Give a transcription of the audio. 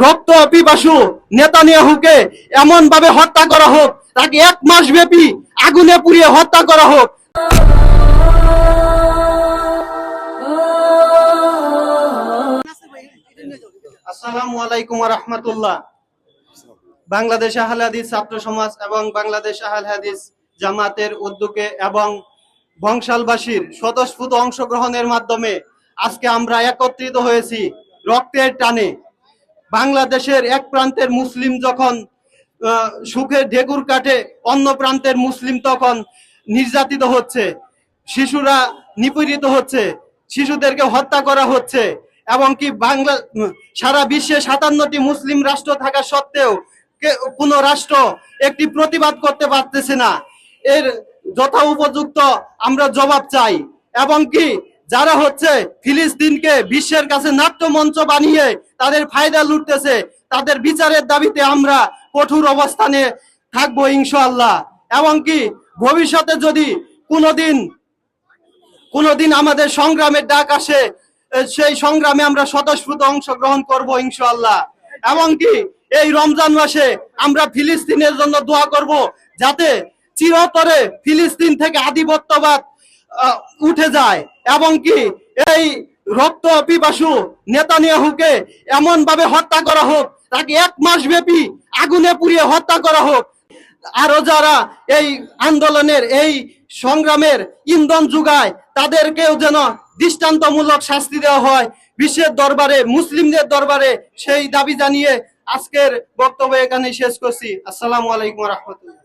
রক্ত পিপাসু নেতানিয়াহুকে এমন ভাবে হত্যা করা হোক, তাকে এক মাস ব্যাপী আগুনে পুড়িয়ে হত্যা করা হোক। আসসালামু আলাইকুম রাহমাতুল্লাহ। বাংলাদেশ আহল হাদিস ছাত্র সমাজ এবং বাংলাদেশ আহল হাদিস জামাতের উদ্যোগে এবং বংশালবাসীর স্বতঃস্ফূর্ত অংশগ্রহণের মাধ্যমে আজকে আমরা একত্রিত হয়েছি রক্তের টানে। বাংলাদেশের এক প্রান্তের মুসলিম যখন সুখে ঢেকুর কাটে, অন্য প্রান্তের মুসলিম তখন নির্যাতিত হচ্ছে, শিশুরা নিপীড়িত হচ্ছে, শিশুদেরকে হত্যা করা হচ্ছে এবং কি বাংলা, সারা বিশ্বে সাতান্নটি মুসলিম রাষ্ট্র থাকা সত্ত্বেও কোনো রাষ্ট্র একটি প্রতিবাদ করতে পারতেছে না। এর যথা উপযুক্ত আমরা জবাব চাই এবং কি যারা হচ্ছে ফিলিস্তিনকে বিশ্বের কাছে নাট্যমঞ্চ বানিয়ে তাদের ফায়দা লুটতেছে, তাদের বিচারের দাবিতে আমরা কঠোর অবস্থানে থাকব ইনশাআল্লাহ। এবং কি, ভবিষ্যতে যদি কোনোদিন কোনোদিন আমাদের সংগ্রামের ডাক আসে সেই সংগ্রামে আমরা স্বতঃস্ফূর্ত অংশগ্রহণ করব ইনশাআল্লাহ। এবং কি, এই রমজান মাসে আমরা ফিলিস্তিনের জন্য দোয়া করব যাতে চিরতরে ফিলিস্তিন থেকে আধিপত্যবাদ উঠে যায়। এবং কি এই রক্ত পিপাসু নেতানিয়াহুকে এমন ভাবে হত্যা করা হোক, তাকে এক মাস ব্যাপী আগুনে পুড়িয়ে হত্যা করা হোক। আরও যারা এই আন্দোলনের, এই সংগ্রামের ইন্ধন যোগায়, তাদেরকেও যেন দৃষ্টান্তমূলক শাস্তি দেওয়া হয়। বিশ্বের দরবারে, মুসলিমদের দরবারে সেই দাবি জানিয়ে আজকের বক্তব্য এখানে শেষ করছি। আসসালামু আলাইকুম রহমতুল্লাহ।